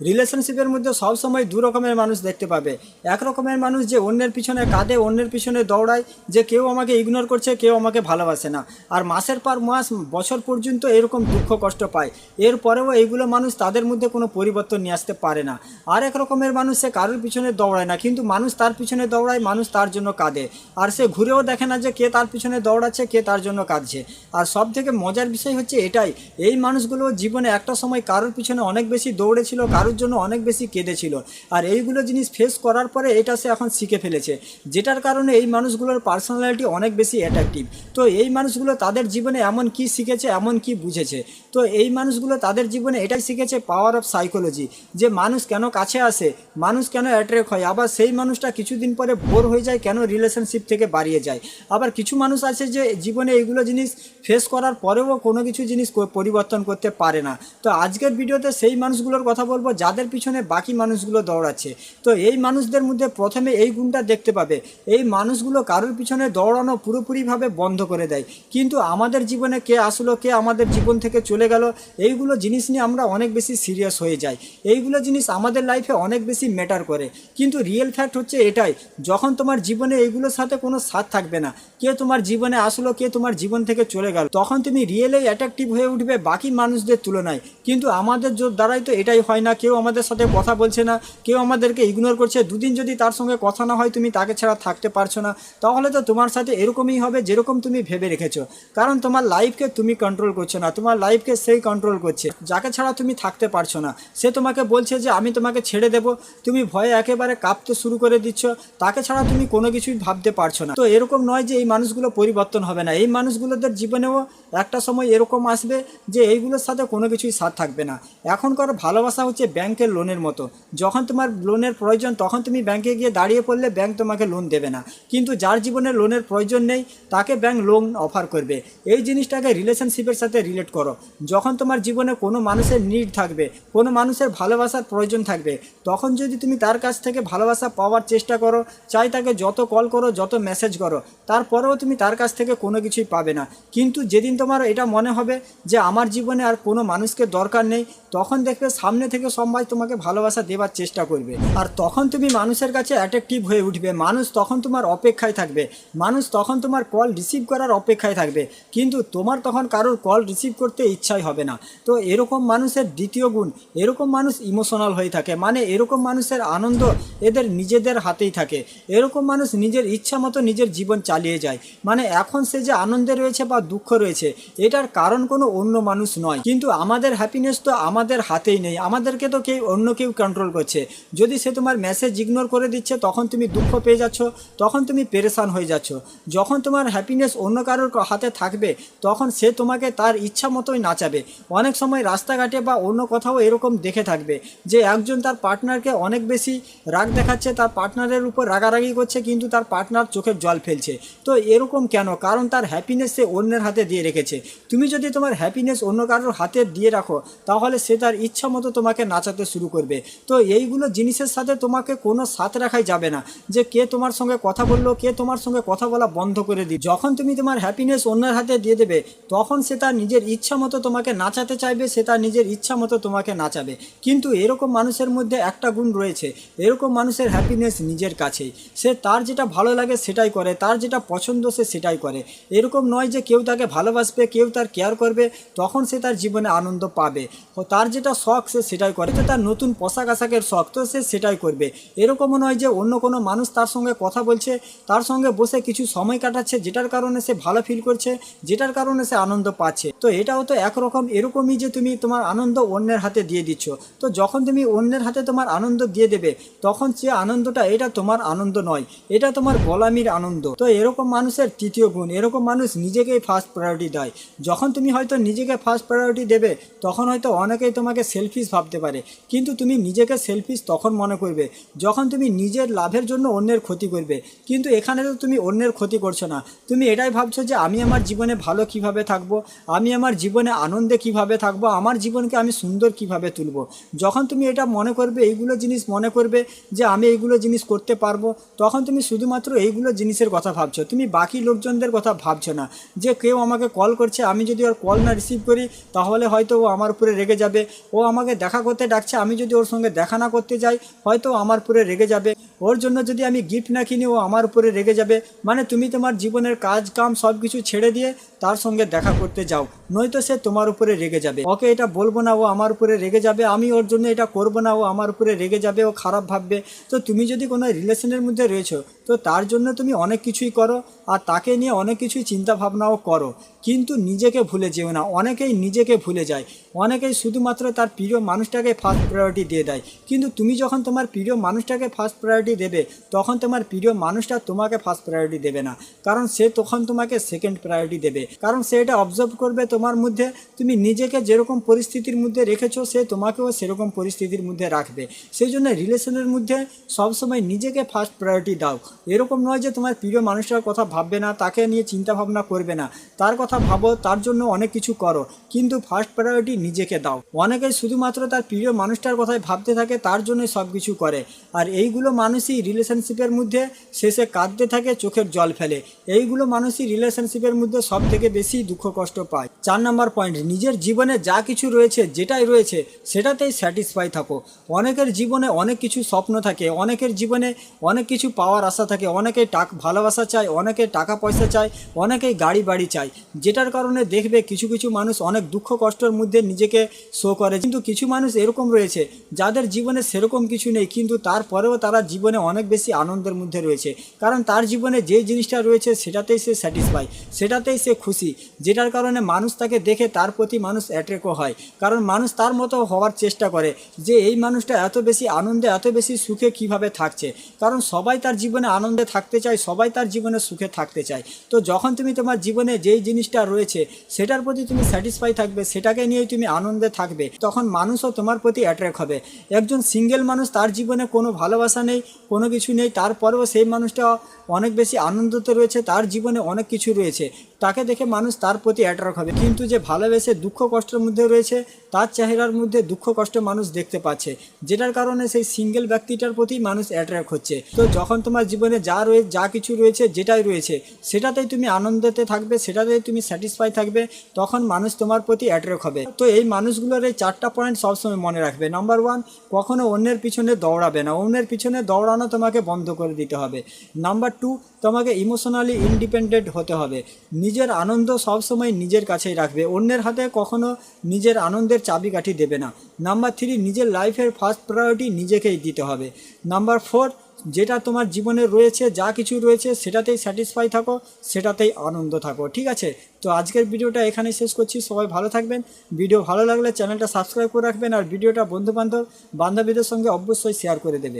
রিলেশনশিপের মধ্যে সবসময় দু রকমের মানুষ দেখতে পাবে। এক রকমের মানুষ যে অন্যের পিছনে কাঁদে, অন্যের পিছনে দৌড়ায়, যে কেউ আমাকে ইগনোর করছে, কেউ আমাকে ভালোবাসে না। আর মাসের পর মাস, বছর পর্যন্ত এরকম দুঃখ, কষ্ট পায়। এরপরেও এইগুলো মানুষ তাদের মধ্যে কোনো পরিবর্তন নিয়ে আসতে পারে না। আর এক রকমের মানুষ সে কারোর পিছনে দৌড়ায় না, কিন্তু মানুষ তার পিছনে দৌড়ায়, মানুষ তার জন্য কাঁদে। আর সে ঘুরেও দেখে না যে কে তার পিছনে দৌড়াচ্ছে, কে তার জন্য কাঁদছে। আর সব থেকে মজার বিষয় হচ্ছে এটাই, এই মানুষগুলো জীবনে একটা সময় কারোর পিছনে অনেক বেশি দৌড়েছিল, কারোর জন্য অনেক বেশি কেঁদেছিল। আর এইগুলো জিনিস ফেস করার পরে এটা সে এখন শিখে ফেলেছে। যেটার কারণে এই মানুষগুলোর পার্সোনালিটি অনেক বেশি অ্যাট্রাকটিভ তো এই মানুষগুলো তাদের জীবনে এমন কি শিখেছে, এমন কি বুঝেছে? তো এই মানুষগুলো তাদের জীবনে এটাই শিখেছে পাওয়ার অফ সাইকোলজি যে মানুষ কেন কাছে আসে, মানুষ কেন অ্যাট্রাক্ট হয়, আবার সেই মানুষটা কিছুদিন পরে বোর হয়ে যায়, কেন রিলেশনশিপ থেকে বাড়িয়ে যায়? আবার কিছু মানুষ আছে যে জীবনে এইগুলো জিনিস ফেস করার পরেও কোনো কিছু জিনিস পরিবর্তন করতে পারে না। তো আজকের ভিডিওতে সেই মানুষগুলোর কথা বলব যাদের পিছনে বাকি মানুষগুলো দৌড়াচ্ছে। তো এই মানুষদের মধ্যে প্রথমে এই গুণটা দেখতে পাবে। এই মানুষগুলো কারোর পিছনে দৌড়ানো পুরোপুরিভাবে বন্ধ করে দেয়। কিন্তু আমাদের জীবনে কে আসলো, কে আমাদের জীবন থেকে চলে গেল, এইগুলো জিনিস নিয়ে আমরা অনেক বেশি সিরিয়াস হয়ে যাই। এইগুলো জিনিস আমাদের লাইফে অনেক বেশি ম্যাটার করে। কিন্তু রিয়েল ফ্যাক্ট হচ্ছে এটাই, যখন তোমার জীবনে এইগুলোর সাথে কোনো সাথ থাকবে না, কে তোমার জীবনে আসলো, কে তোমার জীবন থেকে চলে গেল, তখন তুমি রিয়েলেই অ্যাট্রাকটিভ হয়ে উঠবে বাকি মানুষদের তুলনায়। কিন্তু আমাদের দ্বারাই তো এটাই হয় না কেউ আমাদের সাথে কথা বলছে না, কেউ আমাদেরকে ইগনোর করছে, দুদিন যদি তার সঙ্গে কথা না হয় তুমি তাকে ছাড়া থাকতে পারছ না। তাহলে তো তোমার সাথে এরকমই হবে যেরকম তুমি ভেবে রেখেছো। কারণ তোমার লাইফকে তুমি কন্ট্রোল করছ না, তোমার লাইফকে সেই কন্ট্রোল করছে, যাকে ছাড়া তুমি থাকতে পারছ না। সে তোমাকে বলছে যে, আমি তোমাকে ছেড়ে দেব। তুমি ভয়ে একেবারে কাঁপতে শুরু করে দিচ্ছ। তাকে ছাড়া তুমি কোনো কিছুই ভাবতে পারছ না। তো এরকম নয় যে এই মানুষগুলো পরিবর্তন হবে না। এই মানুষগুলোদের জীবনেও একটা সময় এরকম আসবে যে, এইগুলোর সাথে কোনো কিছুই সাথ থাকবে না। এখনকার ভালোবাসা হচ্ছে ব্যাংকের লোনের মতো। যখন তোমার লোনের প্রয়োজন, তখন তুমি ব্যাংকে গিয়ে দাঁড়িয়ে পড়লে ব্যাংক তোমাকে লোন দেবে না। কিন্তু যার জীবনে লোনের প্রয়োজন নেই, তাকে ব্যাংক লোন অফার করবে। এই জিনিসটাকে রিলেশনশিপের সাথে রিলেট করো। যখন তোমার জীবনে কোনো মানুষের নিড থাকবে, কোনো মানুষের ভালোবাসার প্রয়োজন থাকবে, তখন যদি তুমি তার কাছ থেকে ভালোবাসা পাওয়ার চেষ্টা করো, চাই তাকে যত কল করো, যত মেসেজ করো, তারপরেও তুমি তার কাছ থেকে কোনো কিছুই পাবে না। কিন্তু যেদিন তোমার এটা মনে হবে যে, আমার জীবনে আর কোনো মানুষকে দরকার নেই, তখন দেখবে সামনে থেকে সবাই তোমাকে ভালোবাসা দেবার চেষ্টা করবে। আর তখন তুমি মানুষের কাছে অ্যাট্রাকটিভ হয়ে উঠবে। মানুষ তখন তোমার অপেক্ষায় থাকবে। মানুষ তখন তোমার কল রিসিভ করার অপেক্ষায় থাকবে। কিন্তু তোমার তখন কারোর কল রিসিভ করতে ইচ্ছাই হবে না। তো এরকম মানুষের দ্বিতীয় গুণ, এরকম মানুষ ইমোশনাল হয়ে থাকে। মানে এরকম মানুষের আনন্দ এদের নিজেদের হাতেই থাকে। এরকম মানুষ নিজের ইচ্ছা মতো নিজের জীবন চালিয়ে যায়। মানে এখন সে যে আনন্দে রয়েছে বা দুঃখ রয়েছে, এটার কারণ কোনো অন্য মানুষ নয়। কিন্তু আমাদের হ্যাপিনেস তো আমাদের হাতেই নেই। আমাদেরকে তো কেউ, অন্য কেউ কন্ট্রোল করছে। যদি সে তোমার মেসেজ ইগনোর করে দিচ্ছে, তখন তুমি দুঃখ পেয়ে যাচ্ছ, তখন তুমি পেরেশান হয়ে যাচ্ছ। যখন তোমার হ্যাপিনেস অন্য কারোর হাতে থাকবে, তখন সে তোমাকে তার ইচ্ছা মতোই নাচাবে। অনেক সময় রাস্তাঘাটে বা অন্য কোথাও এরকম দেখে থাকবে যে, একজন তার পার্টনারকে অনেক বেশি রাগ দেখাচ্ছে, তার পার্টনারের উপর রাগারাগি করছে, কিন্তু তার পার্টনার চোখের জল ফেলছে। তো এরকম কেন? কারণ তার হ্যাপিনেস সে অন্যের হাতে দিয়ে রেখেছে। তুমি যদি তোমার হ্যাপিনেস অন্য কারোর হাতে দিয়ে রাখো, তাহলে সে তার ইচ্ছা মতো তোমাকে নাচাতে শুরু করবে। তো এইগুলো জিনিসের সাথে তোমাকে কোনো সাথ রাখাই যাবে না যে কে তোমার সঙ্গে কথা বলল, কে তোমার সঙ্গে কথা বলা বন্ধ করে দিই যখন তুমি তোমার হ্যাপিনেস অন্যের হাতে দিয়ে দেবে, তখন সে তার নিজের ইচ্ছা মতো তোমাকে নাচাতে চাইবে, সে তার নিজের ইচ্ছা মতো তোমাকে নাচাবে। কিন্তু এরকম মানুষের মধ্যে একটা গুণ রয়েছে, এরকম মানুষের হ্যাপিনেস নিজের কাছেই। সে তার যেটা ভালো লাগে সেটাই করে, তার যেটা পছন্দ সে সেটাই করে। এরকম নয় যে কেউ তাকে ভালোবাসবে, কেউ তার কেয়ার করবে, তখন সে তার জীবনে আনন্দ পাবে। তার যেটা শখ সে সেটাই করে। তো তার নতুন পোশাক আশাকের শখ, তো সে সেটাই করবে। এরকমও নয় যে অন্য কোনো মানুষ তার সঙ্গে কথা বলছে, তার সঙ্গে বসে কিছু সময় কাটাচ্ছে, যেটার কারণে সে ভালো ফিল করছে, যেটার কারণে সে আনন্দ পাচ্ছে। তো এটাও তো একরকম, এরকমই যে তুমি তোমার আনন্দ অন্যের হাতে দিয়ে দিচ্ছ। তো যখন তুমি অন্যের হাতে তোমার আনন্দ দিয়ে দেবে, তখন যে আনন্দটা, এটা তোমার আনন্দ নয়, এটা তোমার গোলামির আনন্দ। তো এরকম মানুষের তৃতীয় গুণ, এরকম মানুষ নিজেকেই ফার্স্ট প্রায়োরিটি দেয়। যখন তুমি হয়তো নিজেকে ফার্স্ট প্রায়োরিটি দেবে, তখন হয়তো অনেকেই তোমাকে সেলফিশ ভাবতে পারে। কিন্তু তুমি নিজেকে সেলফিশ তখন মনে করবে, যখন তুমি নিজের লাভের জন্য অন্যের ক্ষতি করবে। কিন্তু এখানে তো তুমি অন্যের ক্ষতি করছ না। তুমি এটাই ভাবছ যে আমি আমার জীবনে ভালো কীভাবে থাকব? আমি আমার জীবনে আনন্দে কীভাবে থাকব? আমার জীবনকে আমি সুন্দর কীভাবে তুলব? যখন তুমি এটা মনে করবে, এইগুলো জিনিস মনে করবে যে আমি এইগুলো জিনিস করতে পারব, তখন তুমি শুধুমাত্র এইগুলো জিনিসের কথা ভাবছ। তুমি বাকি লোকজনদের কথা ভাবছ না যে কেউ আমাকে কল করছে, আমি যদি ওর কল না রিসিভ করি, তাহলে হয়তো ও আমার উপরে রেগে যাবে। ও আমাকে দেখা করতে ডাকছে, আমি যদি ওর সঙ্গে দেখা না করতে যাই, হয়তো আমার উপরে রেগে যাবে। ওর জন্য যদি আমি গিফট না কিনি, ও আমার উপরে রেগে যাবে। মানে তুমি তোমার জীবনের কাজ কাম সব কিছু ছেড়ে দিয়ে তার সঙ্গে দেখা করতে যাও। নয়তো সে তোমার উপরে রেগে যাবে। ওকে এটা বলব না, ও আমার উপরে রেগে যাবে, আমি ওর জন্য এটা করব না, ও আমার উপরে রেগে যাবে, ও খারাপ ভাববে। তো তুমি যদি কোনো রিলেশনের মধ্যে রয়েছো, তো তার জন্য তুমি অনেক কিছুই করো আর তাকে নিয়ে অনেক কিছুই চিন্তা ভাবনাও করো। কিন্তু নিজেকে ভুলে যেও না, অনেকেই নিজেকে ভুলে যায়। অনেকেই শুধুমাত্র তার প্রিয় মানুষটাকে ফার্স্ট প্রায়োরিটি দিয়ে দেয়। কিন্তু তুমি যখন তোমার প্রিয় মানুষটাকে ফার্স্ট প্রায়োরিটি দেবে, তখন তোমার প্রিয় মানুষটা তোমাকে ফার্স্ট প্রায়োরিটি দেবে না। কারণ সে তখন তোমাকে সেকেন্ড প্রায়োরিটি দেবে। কারণ সে এটা অবজার্ভ করবে তোমার মধ্যে, তুমি নিজেকে যেরকম পরিস্থিতির মধ্যে রেখেছো, সে তোমাকেও সেরকম পরিস্থিতির মধ্যে রাখবে। সেই জন্য রিলেশনের মধ্যে সবসময় নিজেকে ফার্স্ট প্রায়োরিটি দাও। এরকম নয় যে তোমার প্রিয় মানুষটার কথা ভাববে না, তাকে নিয়ে চিন্তা ভাবনা করবে না। তার কথা ভাবো, তার জন্য অনেক কিছু করো। কিন্তু ফার্স্ট প্রায়োরিটি নিজেকে দাও। অনেকে শুধুমাত্র তার প্রিয় মানুষটার কথাই ভাবতে থাকে, তার জন্য সব কিছু করে। আর এইগুলো মানুষই রিলেশনশিপের মধ্যে শেষে কাঁদতে থাকে, চোখের জল ফেলে। এইগুলো মানুষই রিলেশনশিপের মধ্যে সব থেকে বেশি দুঃখ কষ্ট পায়। চার নম্বর পয়েন্ট নিজের জীবনে যা কিছু রয়েছে, যেটাই রয়েছে, সেটাতেই স্যাটিসফাই থাকো। অনেকের জীবনে অনেক কিছু স্বপ্ন থাকে, অনেকের জীবনে অনেক কিছু পাওয়ার আশা থাকে অনেকে টাক ভালোবাসা চায়, অনেকে টাকা পয়সা চায়, অনেকেই গাড়ি বাড়ি চায়। যেটার কারণে দেখবে কিছু কিছু মানুষ অনেক দুঃখ কষ্টের মধ্যে নিজেকে শো করে। কিন্তু কিছু মানুষ এরকম রয়েছে, যাদের জীবনে সেরকম কিছু নেই, কিন্তু তারপরেও তারা জীবনে অনেক বেশি আনন্দের মধ্যে রয়েছে। কারণ তার জীবনে যে জিনিসটা রয়েছে, সেটাতেই সে স্যাটিসফাই সেটাতেই সে খুশি। যেটার কারণে মানুষ তাকে দেখে তার প্রতি মানুষ অ্যাট্রেকও হয়। কারণ মানুষ তার মতো হওয়ার চেষ্টা করে যে এই মানুষটা এত বেশি আনন্দে, এত বেশি সুখে কীভাবে থাকছে। কারণ সবাই তার জীবনে আনন্দে থাকতে চায়, সবাই তার জীবনে সুখে থাকতে চায়। তো যখন তুমি তোমার জীবনে যেই জিনিসটা রয়েছে, সেটার প্রতি তুমি স্যাটিসফাই থাকবে, সেটাকে নিয়েই তুমি আনন্দে থাকবে, তখন মানুষও তোমার প্রতি অ্যাট্রাক্ট হবে। একজন সিঙ্গেল মানুষ তার জীবনে কোনো ভালোবাসা নেই, কোনো কিছু নেই, তারপরেও সেই মানুষটা অনেক বেশি আনন্দতে রয়েছে, তার জীবনে অনেক কিছু রয়েছে। তাকে দেখে মানুষ তার প্রতি অ্যাট্রাক্ট হবে। কিন্তু যে ভালোবেসে দুঃখ কষ্টের মধ্যে রয়েছে, তার চেহারার মধ্যে দুঃখ কষ্ট মানুষ দেখতে পাচ্ছে, যেটার কারণে সেই সিঙ্গেল ব্যক্তিটার প্রতি মানুষ অ্যাট্রাক্ট হচ্ছে। তো যখন তোমার জীবনে যা রয়ে, যা কিছু রয়েছে, যেটাই রয়েছে, সেটাতেই তুমি আনন্দতে থাকবে, সেটাতেই তুমি স্যাটিসফাই থাকবে, তখন মানুষ তোমার প্রতি অ্যাট্রাক্ট হবে। তো এই মানুষগুলোর এই চারটা পয়েন্ট সবসময় মনে রাখবে। নাম্বার ওয়ান কখনো অন্যের পিছনে দৌড়াবে না। অন্যের পিছনে দৌড়ানো তোমাকে বন্ধ করে দিতে হবে। নাম্বার টু তোমাকে ইমোশনালি ইন্ডিপেন্ডেন্ট হতে হবে। নিজের আনন্দ সবসময় নিজের কাছেই রাখবে। অন্যের হাতে কখনো নিজের আনন্দের চাবিকাঠি দেবে না। নাম্বার থ্রি নিজের লাইফের ফার্স্ট প্রায়োরিটি নিজেকেই দিতে হবে। নাম্বার ফোর যেটা তোমার জীবনে রয়েছে, যা কিছু রয়েছে, সেটাতেই স্যাটিসফাই থাকো, সেটাতেই আনন্দ থাকো। ঠিক আছে? তো আজকের ভিডিওটা এখানেই শেষ করছি। সবাই ভালো থাকবেন। ভিডিও ভালো লাগলে চ্যানেলটা সাবস্ক্রাইব করে রাখবেন আর ভিডিওটা বন্ধুবান্ধব, বান্ধবীদের সঙ্গে অবশ্যই শেয়ার করে দেবে।